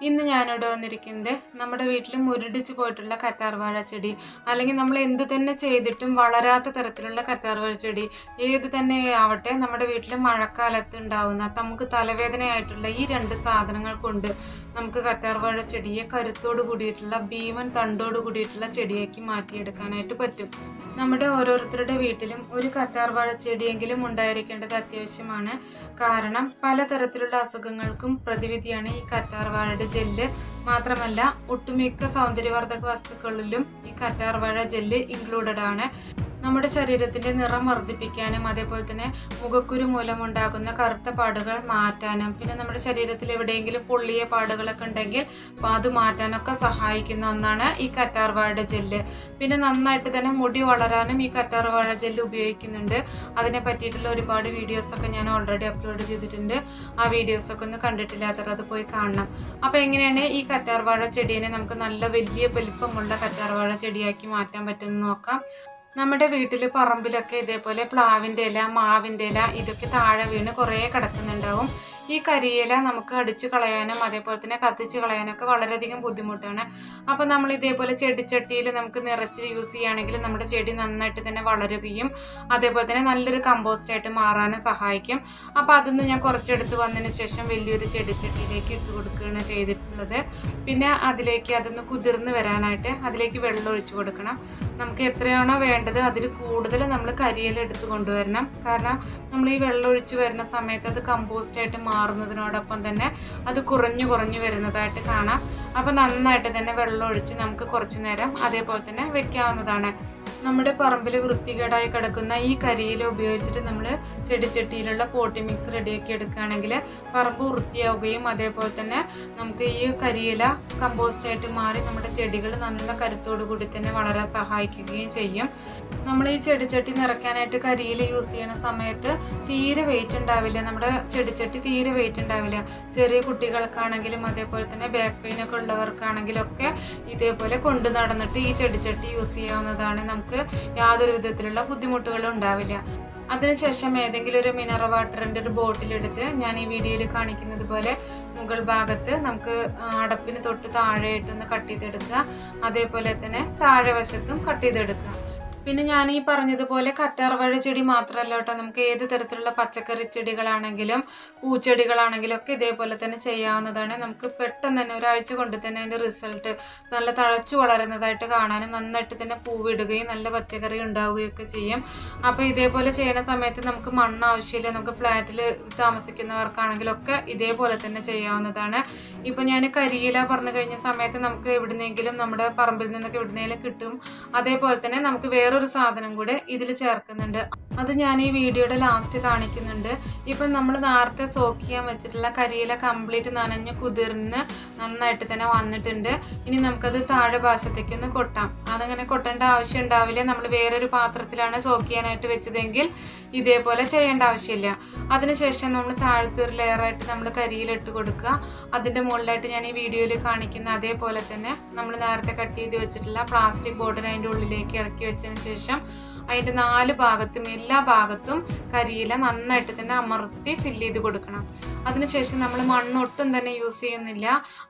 ഇന്ന് ഞാനിവിടെ വന്നിരിക്കുന്നത് നമ്മുടെ വീട്ടിൽ മുരടിച്ച് പോയിട്ടുള്ള കറ്റാർവാഴ ചെടി അല്ലെങ്കിൽ നമ്മൾ എന്ത് തന്നെ ചെയ്തിട്ടും വളരാത്ത തരത്തിലുള്ള കറ്റാർവാഴ ചെടി ഏത് തന്നെ ആവട്ടെ നമ്മുടെ വീട്ടിൽ മഴക്കാലത്ത് ഉണ്ടാവുന്ന നമുക്ക് തലവേദനയായിട്ടുള്ള ഈ രണ്ട് സാധനങ്ങൾ കൊണ്ട് നമുക്ക് കറ്റാർവാഴ ചെടിയെ കരുത്തോട് കൂടിയിട്ടുള്ള ഭീമൻ തണ്ടോട് കൂടിയിട്ടുള്ള ചെടിയാക്കി മാറ്റിയെടുക്കാനായിട്ട് പറ്റും. നമ്മുടെ ഓരോരുത്തരുടെ വീട്ടിലും ഒരു കറ്റാർവാഴ ചെടിയെങ്കിലും ഉണ്ടായിരിക്കേണ്ടത് അത്യാവശ്യമാണ്. കാരണം പലതരത്തിലുള്ള അസുഖങ്ങൾക്കും പ്രതിവിധിയാണ് ഈ കറ്റാർവാഴയുടെ ജെല്ല് മാത്രമല്ല ഒട്ടുമിക്ക സൗന്ദര്യവർദ്ധക വസ്തുക്കളിലും ഈ കറ്റാർവാഴ ജെല്ല് ഇൻക്ലൂഡഡ് ആണ്. നമ്മുടെ ശരീരത്തിന്റെ നിറം വർദ്ധിപ്പിക്കാനും അതേപോലെ തന്നെ മുഖക്കുരു മൂലമുണ്ടാകുന്ന കറുത്ത പാടുകൾ മാറ്റാനും പിന്നെ നമ്മുടെ ശരീരത്തിൽ എവിടെയെങ്കിലും പൊള്ളിയ പാടുകളൊക്കെ ഉണ്ടെങ്കിൽ അത് മാറ്റാനൊക്കെ സഹായിക്കുന്ന ഒന്നാണ് ഈ കറ്റാർവാഴ ജെല്ല്. പിന്നെ നന്നായിട്ട് തന്നെ മുടി വളരാനും ഈ കറ്റാർവാഴ ജെല്ല് ഉപയോഗിക്കുന്നുണ്ട്. അതിനെ പറ്റിയിട്ടുള്ള ഒരുപാട് വീഡിയോസൊക്കെ ഞാൻ ഓൾറെഡി അപ്ലോഡ് ചെയ്തിട്ടുണ്ട്. ആ വീഡിയോസൊക്കെ ഒന്ന് കണ്ടിട്ടില്ലാത്തവർ അത് പോയി കാണണം. അപ്പോൾ എങ്ങനെയാണ് ഈ കറ്റാർവാഴ ചെടീനെ നമുക്ക് നല്ല വലിയ വലിപ്പമുള്ള കറ്റാർവാഴ ചെടിയാക്കി മാറ്റാൻ പറ്റുമെന്ന് നോക്കാം. നമ്മുടെ വീട്ടിൽ പറമ്പിലൊക്കെ ഇതേപോലെ പ്ലാവിന്റെ ഇല മാവിന്റെ ഇല ഇതൊക്കെ താഴെ വീണ് കുറേ കിടക്കുന്നുണ്ടാവും. ഈ കരിയില നമുക്ക് അടിച്ചു കളയാനും അതേപോലെ തന്നെ കത്തിച്ച് കളയാനൊക്കെ വളരെയധികം ബുദ്ധിമുട്ടാണ്. അപ്പോൾ നമ്മൾ ഇതേപോലെ ചെടിച്ചട്ടിയിൽ നമുക്ക് നിറച്ച് യൂസ് ചെയ്യുകയാണെങ്കിൽ നമ്മുടെ ചെടി നന്നായിട്ട് തന്നെ വളരുകയും അതേപോലെ തന്നെ നല്ലൊരു കമ്പോസ്റ്റ് ആയിട്ട് മാറാനും സഹായിക്കും. അപ്പോൾ അതൊന്ന് ഞാൻ കുറച്ചെടുത്ത് വന്നതിന് ശേഷം വലിയൊരു ചെടിച്ചട്ടിയിലേക്ക് ഇട്ട് കൊടുക്കുകയാണ് ചെയ്തിട്ടുള്ളത്. പിന്നെ അതിലേക്ക് അതൊന്ന് കുതിർന്ന് വരാനായിട്ട് അതിലേക്ക് വെള്ളം ഒഴിച്ചു കൊടുക്കണം. നമുക്ക് എത്രയാണോ വേണ്ടത് അതിൽ കൂടുതൽ നമ്മൾ കരിയില എടുത്ത് കൊണ്ടുവരണം. കാരണം നമ്മൾ ഈ വെള്ളം ഒഴിച്ച് വരുന്ന സമയത്ത് അത് കമ്പോസ്റ്റ് ആയിട്ട് മാറുന്നതിനോടൊപ്പം തന്നെ അത് കുറഞ്ഞു കുറഞ്ഞു വരുന്നതായിട്ട് കാണാം. അപ്പോൾ നന്നായിട്ട് തന്നെ വെള്ളം ഒഴിച്ച് നമുക്ക് കുറച്ച് നേരം അതേപോലെ തന്നെ വെക്കാവുന്നതാണ്. നമ്മുടെ പറമ്പിൽ വൃത്തികേടായി കിടക്കുന്ന ഈ കരിയില ഉപയോഗിച്ചിട്ട് നമ്മൾ ചെടിച്ചട്ടിയിലുള്ള പോട്ടി മിക്സ് റെഡിയാക്കി എടുക്കുകയാണെങ്കിൽ പറമ്പ് വൃത്തിയാവുകയും അതേപോലെ തന്നെ നമുക്ക് ഈ കരിയില കമ്പോസ്റ്റ് ആയിട്ട് മാറി നമ്മുടെ ചെടികൾ നല്ല കരുത്തോടു കൂടി തന്നെ വളരാൻ സഹായിക്കുകയും ചെയ്യും. നമ്മൾ ഈ ചെടിച്ചട്ടി നിറയ്ക്കാനായിട്ട് കരിയില യൂസ് ചെയ്യുന്ന സമയത്ത് തീരെ വെയിറ്റ് ഉണ്ടാവില്ല. നമ്മുടെ ചെടിച്ചട്ടി തീരെ വെയിറ്റ് ഉണ്ടാവില്ല. ചെറിയ കുട്ടികൾക്കാണെങ്കിലും അതേപോലെ തന്നെ ബാക്ക് പെയിൻ ഒക്കെ ഉള്ളവർക്കാണെങ്കിലും ഒക്കെ ഇതേപോലെ കൊണ്ടു നടന്നിട്ട് ഈ ചെടിച്ചട്ടി യൂസ് ചെയ്യാവുന്നതാണ് നമുക്ക് യാതൊരു വിധത്തിലുള്ള ബുദ്ധിമുട്ടുകളും ഉണ്ടാവില്ല. അതിനുശേഷം ഏതെങ്കിലും ഒരു മിനറൽ വാട്ടറിന്റെ ഒരു ബോട്ടിലെടുത്ത് ഞാൻ ഈ വീഡിയോയിൽ കാണിക്കുന്നത് പോലെ മുകൾ ഭാഗത്ത് നമുക്ക് അടപ്പിന് തൊട്ട് താഴെയായിട്ടൊന്ന് കട്ട് ചെയ്തെടുക്കുക. അതേപോലെ തന്നെ താഴെ വശത്തും കട്ട് ചെയ്തെടുക്കുക. പിന്നെ ഞാൻ ഈ പറഞ്ഞതുപോലെ കറ്റാർവാഴ ചെടി മാത്രമല്ല കേട്ടോ. നമുക്ക് ഏത് തരത്തിലുള്ള പച്ചക്കറി ചെടികളാണെങ്കിലും പൂച്ചെടികളാണെങ്കിലും ഒക്കെ ഇതേപോലെ തന്നെ ചെയ്യാവുന്നതാണ്. നമുക്ക് പെട്ടെന്ന് തന്നെ ഒരാഴ്ച കൊണ്ട് തന്നെ അതിന്റെ റിസൾട്ട് നല്ല തഴച്ചു വളരുന്നതായിട്ട് കാണാനും നന്നായിട്ട് തന്നെ പൂവിടുകയും നല്ല പച്ചക്കറി ഉണ്ടാവുകയും ഒക്കെ ചെയ്യും. അപ്പോൾ ഇതേപോലെ ചെയ്യുന്ന സമയത്ത് നമുക്ക് മണ്ണ് ആവശ്യമില്ല. നമുക്ക് ഫ്ലാറ്റിൽ താമസിക്കുന്നവർക്കാണെങ്കിലൊക്കെ ഇതേപോലെ തന്നെ ചെയ്യാവുന്നതാണ്. ഇപ്പോൾ ഞാൻ കരിയില പറഞ്ഞു കഴിഞ്ഞ സമയത്ത് നമുക്ക് എവിടുന്നെങ്കിലും നമ്മുടെ പറമ്പിൽ നിന്നൊക്കെ എവിടുന്നെങ്കിലും കിട്ടും. അതേപോലെ തന്നെ നമുക്ക് വേറൊരു സാധനം കൂടെ ഇതിൽ ചേർക്കുന്നുണ്ട്. അത് ഞാൻ ഈ വീഡിയോയുടെ ലാസ്റ്റ് കാണിക്കുന്നുണ്ട്. ഇപ്പം നമ്മൾ നേരത്തെ സോക്ക് ചെയ്യാൻ വെച്ചിട്ടുള്ള കരിയില കംപ്ലീറ്റ് നനഞ്ഞ് കുതിർന്ന് നന്നായിട്ട് തന്നെ വന്നിട്ടുണ്ട്. ഇനി നമുക്കത് താഴെ ഭാഷത്തേക്ക് ഒന്ന് കൊട്ടാം. അതങ്ങനെ കൊട്ടേണ്ട ആവശ്യം ഉണ്ടാവില്ല. നമ്മൾ വേറൊരു പാത്രത്തിലാണ് സോക്ക് ചെയ്യാനായിട്ട് വെച്ചതെങ്കിൽ ഇതേപോലെ ചെയ്യേണ്ട ആവശ്യമില്ല. അതിനുശേഷം നമ്മൾ താഴത്തെ ഒരു ലെയറായിട്ട് നമ്മൾ കരിയിലിട്ട് കൊടുക്കുക. അതിന്റെ മുകളിലായിട്ട് ഞാൻ ഈ വീഡിയോയിൽ കാണിക്കുന്ന അതേപോലെ തന്നെ നമ്മൾ നേരത്തെ കട്ട് ചെയ്ത് വെച്ചിട്ടുള്ള പ്ലാസ്റ്റിക് ബോട്ടിൽ അതിന്റെ ഉള്ളിലേക്ക് ഇറക്കി വെച്ചതിന് ശേഷം അതിന്റെ നാല് ഭാഗത്തും എല്ലാ ഭാഗത്തും കരിയില നന്നായിട്ട് തന്നെ അമർത്തി ഫില്ല് ചെയ്ത് കൊടുക്കണം. അതിനുശേഷം നമ്മൾ മണ്ണൊട്ടും തന്നെ യൂസ് ചെയ്യുന്നില്ല.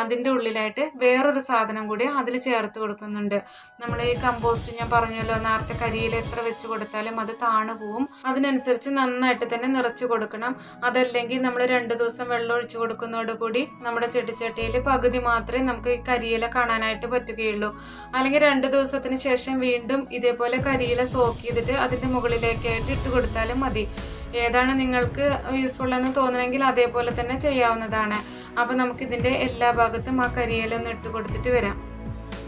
അതിന്റെ ഉള്ളിലായിട്ട് വേറൊരു സാധനം കൂടി അതിൽ ചേർത്ത് കൊടുക്കുന്നുണ്ട്. നമ്മൾ ഈ കമ്പോസ്റ്റ് ഞാൻ പറഞ്ഞല്ലോ നേരത്തെ കരിയിൽ എത്ര വെച്ച് കൊടുത്താലും അത് താണു പോവും. അതിനനുസരിച്ച് നന്നായിട്ട് തന്നെ നിറച്ച് കൊടുക്കണം. അതല്ലെങ്കിൽ നമ്മൾ രണ്ട് ദിവസം വെള്ളം ഒഴിച്ചു കൊടുക്കുന്നതോടുകൂടി നമ്മുടെ ചെടിച്ചട്ടിയിൽ പകുതി മാത്രമേ നമുക്ക് ഈ കരിയില കാണാനായിട്ട് പറ്റുകയുള്ളൂ. അല്ലെങ്കിൽ രണ്ട് ദിവസത്തിന് ശേഷം വീണ്ടും ഇതേപോലെ കരിയില സോക്ക് ചെയ്തിട്ട് അതിന്റെ മുകളിലേക്കായിട്ട് ഇട്ട് കൊടുത്താലും മതി. ഏതാണ് നിങ്ങൾക്ക് യൂസ്ഫുൾ എന്ന് തോന്നണമെങ്കിൽ അതേപോലെ തന്നെ ചെയ്യാവുന്നതാണ്. അപ്പോൾ നമുക്കിതിന്റെ എല്ലാ ഭാഗത്തും ആ കരിയിലൊന്ന് ഇട്ട് കൊടുത്തിട്ട് വരാം.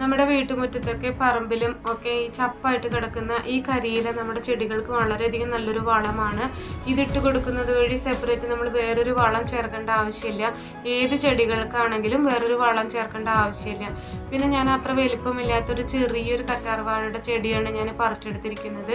നമ്മുടെ വീട്ടുമുറ്റത്തൊക്കെ പറമ്പിലും ഒക്കെ ഈ ചപ്പായിട്ട് കിടക്കുന്ന ഈ കരിയില നമ്മുടെ ചെടികൾക്ക് വളരെയധികം നല്ലൊരു വളമാണ്. ഇതിട്ട് കൊടുക്കുന്നത് വഴി സെപ്പറേറ്റ് നമ്മൾ വേറൊരു വളം ചേർക്കേണ്ട ആവശ്യമില്ല. ഏത് ചെടികൾക്കാണെങ്കിലും വേറൊരു വളം ചേർക്കേണ്ട ആവശ്യമില്ല. പിന്നെ ഞാൻ അത്ര വലിപ്പമില്ലാത്തൊരു ചെറിയൊരു കറ്റാർവാഴയുടെ ചെടിയാണ് ഞാൻ പറിച്ചെടുത്തിരിക്കുന്നത്.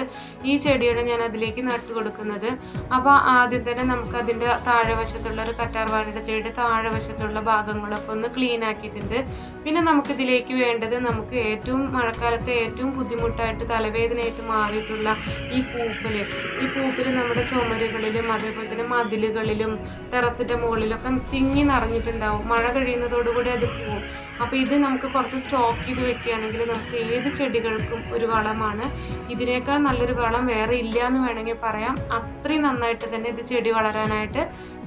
ഈ ചെടിയാണ് ഞാൻ അതിലേക്ക് നട്ടു കൊടുക്കുന്നത്. അപ്പോൾ ആദ്യം തന്നെ നമുക്ക് അതിന്റെ താഴെ വശത്തുള്ള ഒരു കറ്റാർവാഴയുടെ ചെടി താഴെ വശത്തുള്ള ഭാഗങ്ങളൊക്കെ ഒന്ന് ക്ലീൻ ആക്കിയിട്ടുണ്ട്. പിന്നെ നമുക്കിതിലേക്ക് വേണ്ടത് അതായത് നമുക്ക് ഏറ്റവും മഴക്കാലത്തെ ഏറ്റവും ബുദ്ധിമുട്ടായിട്ട് തലവേദനയായിട്ട് മാറിയിട്ടുള്ള ഈ പൂപ്പൽ ഈ പൂപ്പൽ നമ്മുടെ ചുമരുകളിലും അതേപോലെ തന്നെ മതിലുകളിലും ടെറസിന്റെ മുകളിലൊക്കെ തിങ്ങി നിറഞ്ഞിട്ടുണ്ടാവും. മഴ കഴിയുന്നതോടുകൂടി അത് പോവും. അപ്പോൾ ഇത് നമുക്ക് കുറച്ച് സ്റ്റോക്ക് ചെയ്ത് വെക്കുകയാണെങ്കിൽ നമുക്ക് ഏത് ചെടികൾക്കും ഒരു വളമാണ്. ഇതിനേക്കാൾ നല്ലൊരു വളം വേറെ ഇല്ല എന്ന് വേണമെങ്കിൽ പറയാം. അത്രയും നന്നായിട്ട് തന്നെ ഇത് ചെടി വളരാനായിട്ട്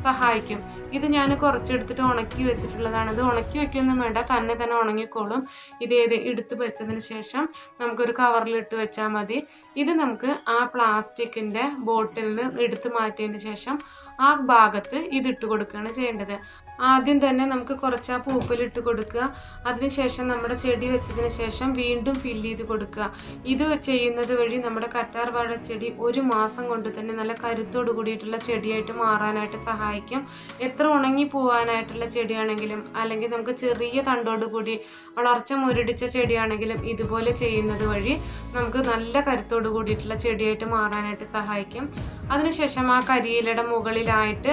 സഹായിക്കും. ഇത് ഞാൻ കുറച്ചെടുത്തിട്ട് ഉണക്കി വെച്ചിട്ടുള്ളതാണ്. ഇത് ഉണക്കി വെക്കൊന്നും വേണ്ട. തന്നെ തന്നെ ഉണങ്ങിക്കോളും. ഇത് ഏത് എടുത്ത് വെച്ചതിന് ശേഷം നമുക്കൊരു കവറിലിട്ട് വെച്ചാൽ മതി. ഇത് നമുക്ക് ആ പ്ലാസ്റ്റിക്കിന്റെ ബോട്ടിലിൽ എടുത്തു മാറ്റിയതിന് ശേഷം ആ ഭാഗത്ത് ഇതിട്ട് കൊടുക്കുകയാണ് ചെയ്യേണ്ടത്. ആദ്യം തന്നെ നമുക്ക് കുറച്ച് ആ പൂപ്പലിട്ട് കൊടുക്കുക. അതിനുശേഷം നമ്മുടെ ചെടി വെച്ചതിന് ശേഷം വീണ്ടും ഫില്ല് ചെയ്ത് കൊടുക്കുക. ഇത് ചെയ്യുന്നത് വഴി നമ്മുടെ കറ്റാർ വാഴ ചെടി ഒരു മാസം കൊണ്ട് തന്നെ നല്ല കരുത്തോട് കൂടിയിട്ടുള്ള ചെടിയായിട്ട് മാറാനായിട്ട് സഹായിക്കും. എത്ര ഉണങ്ങി പോവാനായിട്ടുള്ള ചെടിയാണെങ്കിലും അല്ലെങ്കിൽ നമുക്ക് ചെറിയ തണ്ടോട് കൂടി വളർച്ച മുരടിച്ച ചെടിയാണെങ്കിലും ഇതുപോലെ ചെയ്യുന്നത് വഴി നമുക്ക് നല്ല കരുത്തോട് കൂടിയിട്ടുള്ള ചെടിയായിട്ട് മാറാനായിട്ട് സഹായിക്കും. അതിനുശേഷം ആ കരിയിലയുടെ മുകളിലായിട്ട്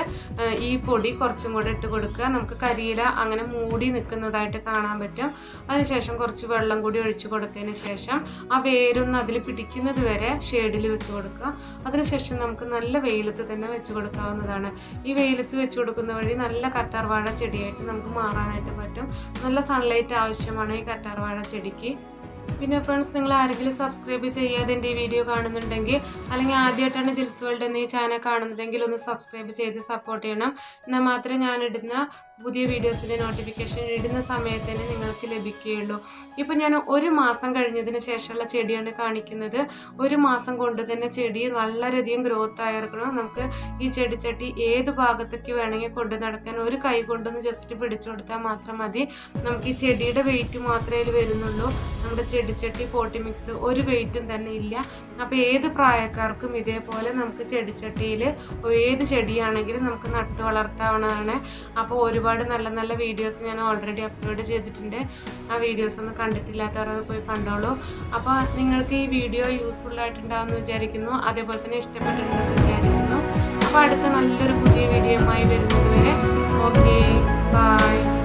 ഈ പൊടി കുറച്ചും കൂടെ ഇട്ട് കൊടുക്കുക. നമുക്ക് കരിയില അങ്ങനെ മൂടി നിൽക്കുന്നതായിട്ട് കാണാൻ പറ്റും. അതിനുശേഷം കുറച്ച് വെള്ളം കൂടി ഒഴിച്ചു കൊടുത്തതിന് ശേഷം ആ വേരൊന്ന് അതിൽ പിടിക്കുന്നത് വരെ ഷെയ്ഡിൽ വെച്ച് കൊടുക്കുക. അതിനുശേഷം നമുക്ക് നല്ല വെയിലത്ത് തന്നെ വെച്ച് കൊടുക്കാവുന്നതാണ്. ഈ വെയിലത്ത് വെച്ച് കൊടുക്കുന്ന വഴി നല്ല കറ്റാർവാഴ ചെടിയായിട്ട് നമുക്ക് മാറാനായിട്ട് പറ്റും. നല്ല സൺലൈറ്റ് ആവശ്യമാണ് ഈ കറ്റാർവാഴ ചെടിക്ക്. പിന്നെ ഫ്രണ്ട്സ് നിങ്ങൾ ആരെങ്കിലും സബ്സ്ക്രൈബ് ചെയ്യാതെ എന്റെ ഈ വീഡിയോ കാണുന്നുണ്ടെങ്കിൽ അല്ലെങ്കിൽ ആദ്യമായിട്ടാണ് ജിൽസ് വേൾഡ് എന്ന ഈ ചാനൽ കാണുന്നതെങ്കിൽ ഒന്ന് സബ്സ്ക്രൈബ് ചെയ്ത് സപ്പോർട്ട് ചെയ്യണം. എന്നാൽ മാത്രമേ ഞാനിടുന്ന പുതിയ വീഡിയോസിന്റെ നോട്ടിഫിക്കേഷൻ ഇടുന്ന സമയത്ത് തന്നെ നിങ്ങൾക്ക് ലഭിക്കുകയുള്ളൂ. ഇപ്പം ഞാൻ ഒരു മാസം കഴിഞ്ഞതിന് ശേഷമുള്ള ചെടിയാണ് കാണിക്കുന്നത്. ഒരു മാസം കൊണ്ട് തന്നെ ചെടി വളരെയധികം ഗ്രോത്ത് ആയിരിക്കണം. നമുക്ക് ഈ ചെടിച്ചട്ടി ഏത് ഭാഗത്തേക്ക് വേണമെങ്കിൽ കൊണ്ട് നടക്കാൻ ഒരു കൈ കൊണ്ടൊന്ന് ജസ്റ്റ് പിടിച്ചു കൊടുത്താൽ മാത്രം മതി. നമുക്ക് ഈ ചെടിയുടെ വെയിറ്റ് മാത്രമേ വരുന്നുള്ളൂ. നമ്മുടെ ചെടിച്ചട്ടി പോട്ടി മിക്സ് ഒരു വെയിറ്റും തന്നെ ഇല്ല. അപ്പോൾ ഏത് പ്രായക്കാർക്കും ഇതേപോലെ നമുക്ക് ചെടിച്ചട്ടിയിൽ ഏത് ചെടിയാണെങ്കിലും നമുക്ക് നട്ടു വളർത്താവുന്നതാണ്. അപ്പോൾ ഒരുപാട് നല്ല നല്ല വീഡിയോസ് ഞാൻ ഓൾറെഡി അപ്ലോഡ് ചെയ്തിട്ടുണ്ട്. ആ വീഡിയോസ് ഒന്നും കണ്ടിട്ടില്ലാത്തവർ അത് പോയി കണ്ടോളൂ. അപ്പോൾ നിങ്ങൾക്ക് ഈ വീഡിയോ യൂസ്ഫുൾ ആയിട്ടുണ്ടാവുമെന്ന് വിചാരിക്കുന്നു. അതേപോലെ തന്നെ ഇഷ്ടപ്പെട്ടിട്ടുണ്ടെന്ന് വിചാരിക്കുന്നു. അപ്പോൾ അടുത്ത നല്ലൊരു പുതിയ വീഡിയോ വരുന്നത് വരെ. Okay bye